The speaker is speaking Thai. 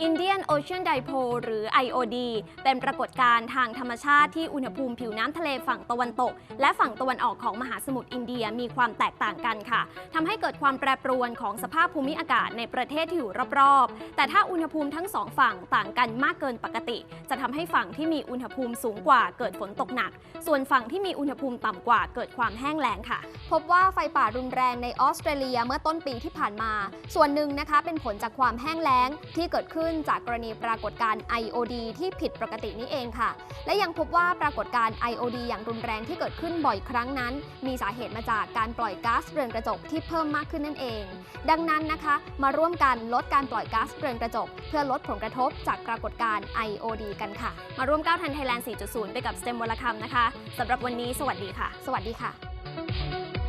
ไดโพลหรือ IOD เป็นปรากฏการณ์ทางธรรมชาติที่อุณหภูมิผิวน้ำทะเลฝั่งตะวันตก และฝั่งตะวันออกของมหาสมุทรอินเดียมีความแตกต่างกันค่ะทำให้เกิดความแปรปรวนของสภาพภูมิอากาศในประเทศที่อยู่รอบๆ แต่ถ้าอุณหภูมิทั้งสองฝั่งต่างกันมากเกินปกติ จะทำให้ฝั่งที่มีอุณหภูมิสูงกว่าเกิดฝนตกหนัก ส่วนฝั่งที่มีอุณหภูมิต่ำกว่าเกิดความแห้งแล้งค่ะ พบว่าไฟป่ารุนแรงในออสเตรเลียเมื่อต้นปีที่ผ่านมา ส่วนหนึ่งนะคะเป็นผลจากความแห้งแล้งที่เกิดขึ้นนจากกรณีปรากฏการณ์ IOD ที่ผิดปกตินี้เองค่ะ และยังพบว่าปรากฏการณ์ IOD อย่างรุนแรงที่เกิดขึ้นบ่อยครั้งนั้น มีสาเหตุมาจากการปล่อยก๊าซเรือนกระจกที่เพิ่มมากขึ้นนั่นเอง ดังนั้นนะคะ มาร่วมกันลดการปล่อยก๊าซเรือนกระจก เพื่อลดผลกระทบจากปรากฏการณ์ IOD กันค่ะ มาร่วมก้าวทันไทยแลนด์ 4.0 ไปกับ STEM วลคำนะคะสำหรับวันนี้ สวัสดีค่ะ สวัสดีค่ะ